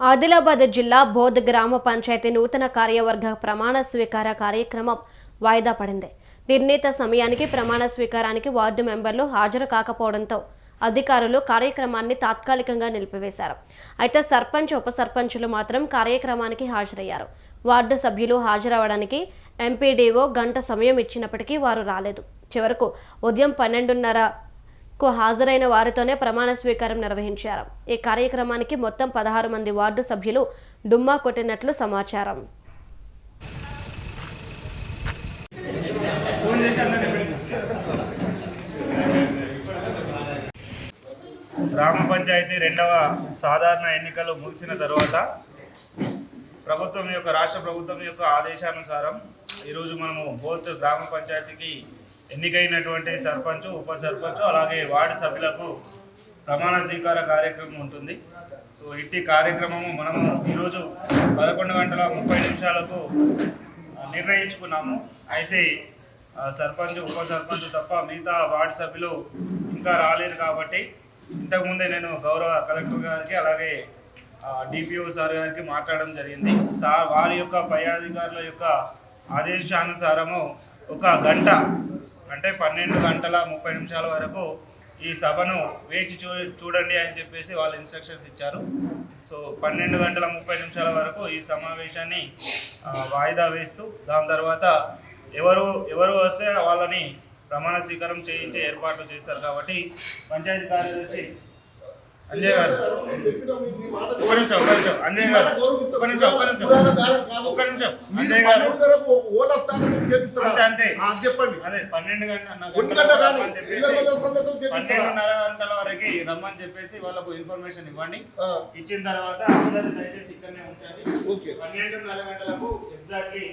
ఆదిలాబాద్ జిల్లా బోధ్ గ్రామ పంచాయతీ నూతన కార్యవర్గ ప్రమాణ స్వీకార కార్యక్రమం వాయిదా పడింది. నిర్ణీత సమయానికి ప్రమాణ స్వీకారానికి వార్డు మెంబర్లు హాజరు కాకపోవడంతో అధికారులు కార్యక్రమాన్ని తాత్కాలికంగా నిలిపివేశారు. అయితే సర్పంచ్ ఉప సర్పంచులు మాత్రం కార్యక్రమానికి హాజరయ్యారు. వార్డు సభ్యులు హాజరవడానికి ఎంపీడీఓ గంట సమయం ఇచ్చినప్పటికీ వారు రాలేదు. చివరకు ఉదయం పన్నెండున్నర కు హాజరైన వారితోనే ప్రమాణ స్వీకారం నిర్వహించారు. ఈ కార్యక్రమానికి మొత్తం పదహారు మంది వార్డు సభ్యులు డుమ్మా కొట్టినట్లు సమాచారం. గ్రామ పంచాయతీ రెండవ సాధారణ ఎన్నికలు ముగిసిన తర్వాత ప్రభుత్వం యొక్క రాష్ట్ర ప్రభుత్వం యొక్క ఆదేశానుసారం ఈరోజు మనము బోత్ గ్రామ పంచాయతీకి ఎన్నికైనటువంటి సర్పంచ్ ఉప సర్పంచ్ అలాగే వార్డు సభ్యులకు ప్రమాణ స్వీకార కార్యక్రమం ఉంటుంది. సో ఇట్టి కార్యక్రమము మనము ఈరోజు పదకొండు గంటల ముప్పై నిమిషాలకు నిర్ణయించుకున్నాము. అయితే సర్పంచ్ ఉప సర్పంచ్ తప్ప మిగతా వార్డు సభ్యులు ఇంకా రాలేరు కాబట్టి ఇంతకుముందే నేను గౌరవ కలెక్టర్ గారికి అలాగే డిపిఓ సార్ గారికి మాట్లాడడం జరిగింది. సార్ వారి యొక్క పై అధికారుల యొక్క ఆదేశానుసారము ఒక గంట అంటే పన్నెండు గంటల ముప్పై నిమిషాల వరకు ఈ సభను వేచి చూ చూడండి అని చెప్పేసి వాళ్ళు ఇన్స్ట్రక్షన్స్ ఇచ్చారు. సో పన్నెండు గంటల ముప్పై నిమిషాల వరకు ఈ సమావేశాన్ని వాయిదా వేస్తూ దాని తర్వాత ఎవరు ఎవరు వస్తే వాళ్ళని ప్రమాణ స్వీకారం చేయించే ఏర్పాట్లు చేశారు కాబట్టి పంచాయతీ కార్యదర్శి అంజయ్ గారు. ఒక నిమిషం ఒక నిమిషం అంజయ్ గారు. ఒక నిమిషం ఒక నిమిషం ఒక నిమిషం. అంజయ్ గారు. అంతే అంతే. చెప్పండి. అదే పన్నెండు గంట కానీ చేపిస్తారా? పన్నెండున్నర గంటల వరకు రమ్మని చెప్పేసి వాళ్ళకు ఇన్ఫర్మేషన్ ఇవ్వండి. ఇచ్చిన తర్వాత అందరూ దయచేసి ఇక్కడనే ఓకే. పన్నెండున్నర గంటలకు ఎగ్జాక్ట్లీ